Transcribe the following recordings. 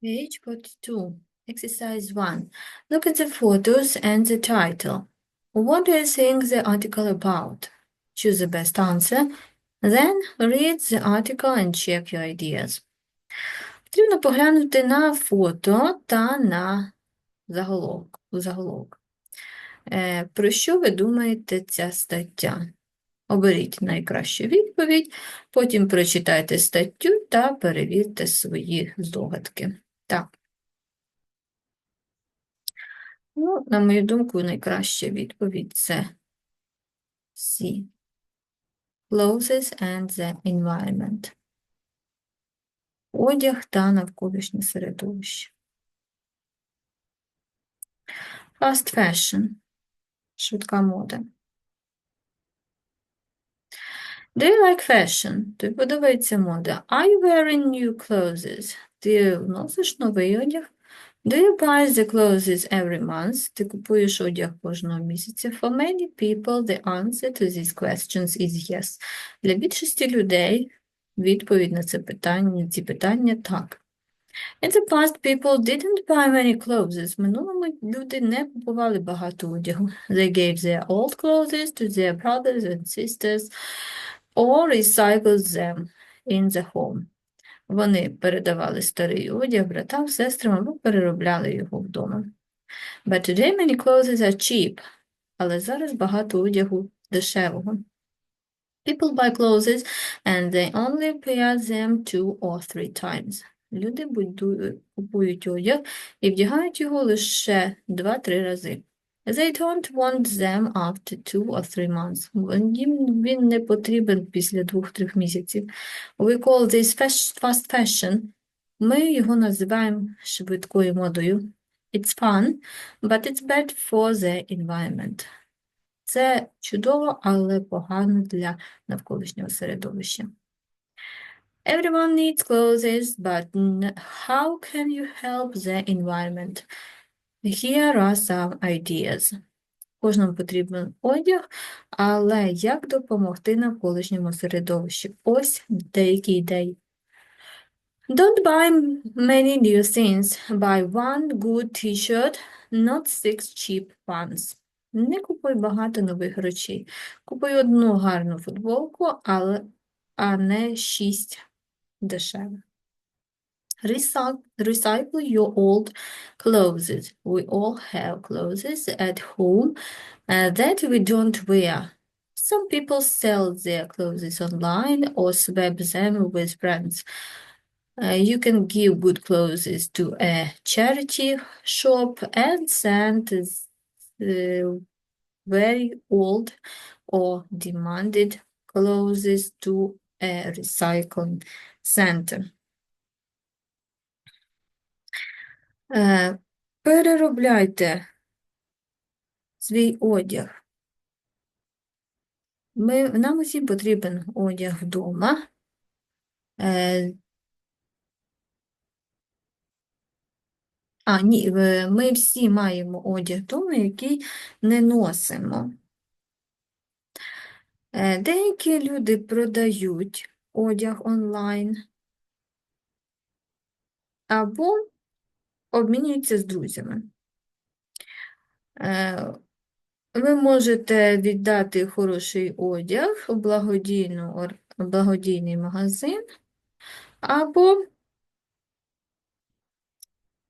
Page 42, exercise 1. Look at the photos and the title. What do you think the article about? Choose the best answer. Then read the article and check your ideas. Потрібно поглянути на фото та на заголовок. заголовок. Е, про що ви думаєте ця стаття? Оберіть найкращу відповідь, потім прочитайте статтю та перевірте свої здогадки. Так. Ну, на мою думку, найкраща відповідь це C. Clothes and the environment. Одяг та навколишнє середовище. Fast fashion. Швидка мода. Do you like fashion? Тобі подобається мода? Are you wearing new clothes? Ти носиш новий одяг? Do you buy the clothes every month? Ти купуєш одяг кожного місяця? For many people, the answer to these questions is yes. Для більшості людей відповідь на це питання, ці питання так. In the past, people didn't buy many clothes. В минулому люди не купували багато одягу. They gave their old clothes to their brothers and sisters or recycled them in the home. Вони передавали старий одяг братам, сестрам або переробляли його вдома. But today many clothes are cheap. Але зараз багато одягу дешевого. People buy clothes and they only wear them two or three times. Люди купують одяг і вдягають його лише 2-3 рази. They don't want them after two or three months. Їм він не потрібен після двох-трьох місяців. We call this fas- fast fashion. Ми його називаємо швидкою модою. It's fun, but it's bad for the environment. Це чудово, але погано для навколишнього середовища. Everyone needs clothes, but how can you help the environment? Here are some ideas. Кожному потрібен одяг, але як допомогти навколишньому середовищу? Ось деякі ідеї. Don't buy many new things. Buy one good t-shirt, not six cheap ones. Не купуй багато нових речей. Купуй одну гарну футболку, але, а не шість дешевих. Recycle, recycle your old clothes. We all have clothes at home uh, that we don't wear. Some people sell their clothes online or swap them with friends. Uh, you can give good clothes to a charity shop and send the very old or demanded clothes to a recycling center. Переробляйте свій одяг. Ми, нам усім потрібен одяг вдома. Е, А, ні, е, ми всі маємо одяг вдома, який не носимо. Е, Деякі люди продають одяг онлайн або обмінюються з друзями. Е, Ви можете віддати хороший одяг у благодійну, благодійний магазин або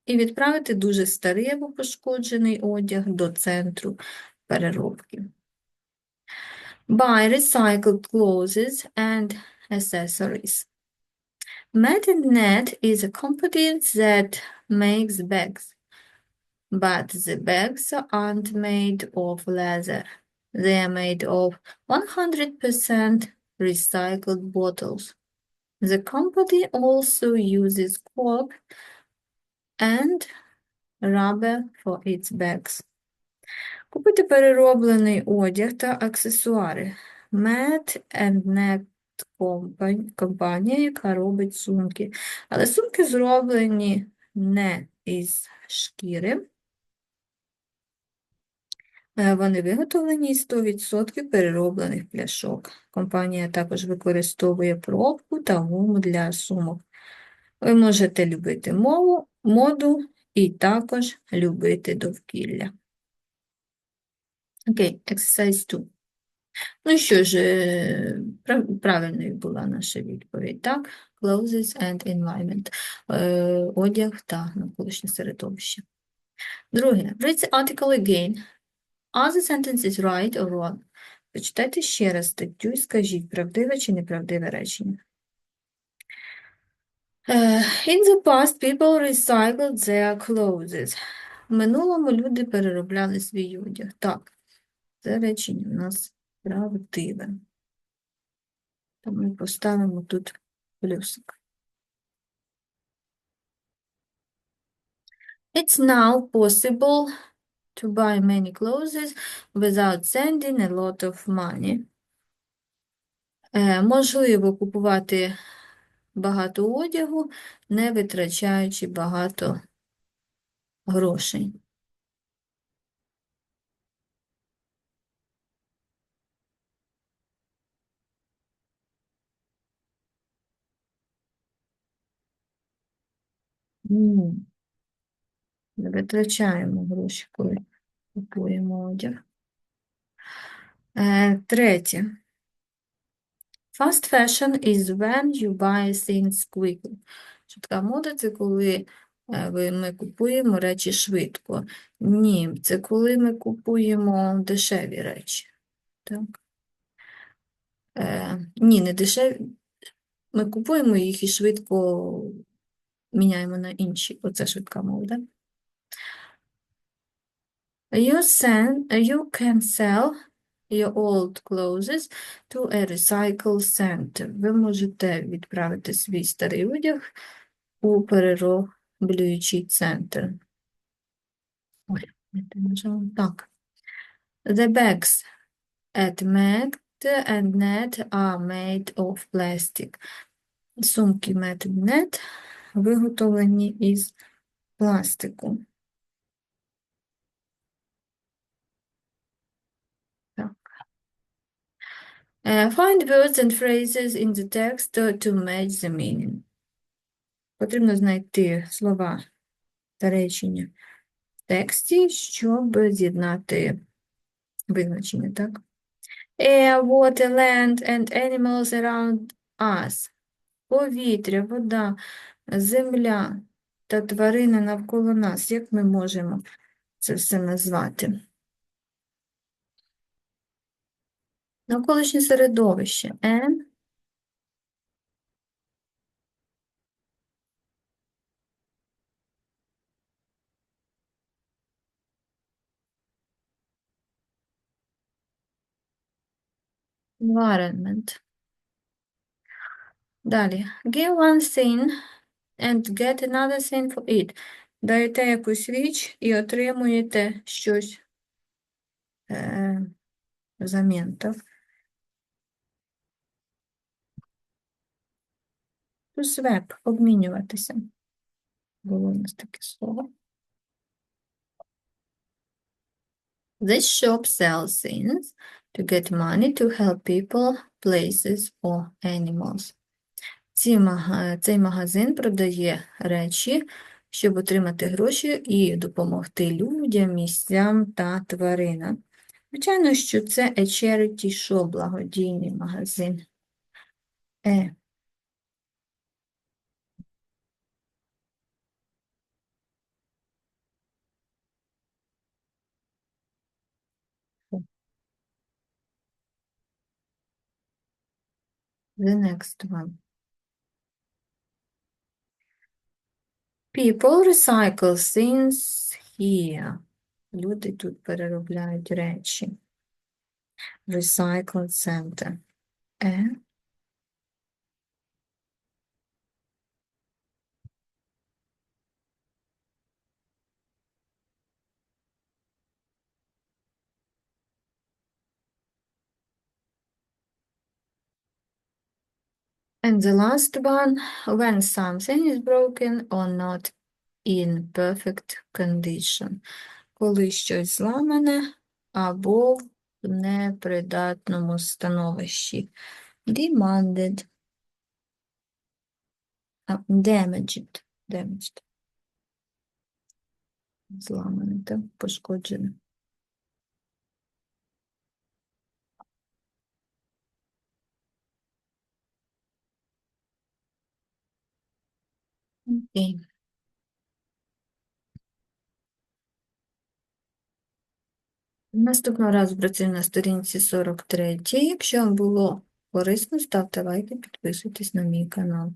і відправити дуже старий або пошкоджений одяг до центру переробки. Buy recycled clothes and accessories. Net is a company that makes bags, but the bags aren't made of leather. They are made of 100% recycled bottles. The company also uses cork and rubber for its bags. Купити перероблений одяг та аксесуари. Met and Net Company, компанія, яка робить сумки. Але сумки зроблені не із шкіри. Е, Вони виготовлені із 100% перероблених пляшок. Компанія також використовує пробку та гуму для сумок. Ви можете любити мову, моду і також любити довкілля. Окей, exercise 2. Ну що ж, е, правильною була наша відповідь, так? Clothes and environment. Е, Одяг та навколишнє середовище. Друге. Read the article again. Are the sentences right or wrong? Почитайте ще раз статтю і скажіть, правдиве чи неправдиве речення. Е, In the past, people recycled their clothes. В минулому люди переробляли свій одяг. Так, це речення у нас правдиве. То ми поставимо тут плюсик. It's now possible to buy many clothes without sending a lot of money. Е, можливо купувати багато одягу, не витрачаючи багато грошей. Не витрачаємо гроші, коли купуємо одяг. Е, третє. Fast fashion is when you buy things quickly. Швидка мода – це коли е, ми купуємо речі швидко. Ні, це коли ми купуємо дешеві речі. Так? Е, ні, не дешеві. Ми купуємо їх і швидко міняємо на інші. Оце швидка мода. You, send, you can sell your old clothes to a recycle center. Ви можете відправити свій старий одяг у перероблюючий центр. Ой. Так. The bags at Met and Net are made of plastic. Сумки Met and Net виготовлені із пластику. Так. Е, Find words and phrases in the text to match the meaning. Потрібно знайти слова та речення в тексті, щоб з'єднати визначення, так? Air, water, land and animals around us. Повітря, вода, земля та тварини навколо нас. Як ми можемо це все назвати? Навколишнє середовище. N environment. Далі. Give one thing and get another thing for it. Даєте якусь річ і отримуєте щось е, взамін. Так? To swap, обмінюватися. Було у нас таке слово. This shop sells things to get money to help people, places or animals. Цей магазин продає речі, щоб отримати гроші і допомогти людям, місцям та тваринам. Звичайно, що це a charity shop, благодійний магазин. Е. The next one. People recycle things here. Люди тут переробляють речі. Recycle center. Е. And the last one, when something is broken or not in perfect condition. Коли щось зламане або в непридатному становищі. Demanded. Damaged. Damaged. Зламаний, так? Пошкоджений. Окей. Наступного разу працюємо на сторінці 43. Якщо вам було корисно, ставте лайки, підписуйтесь на мій канал.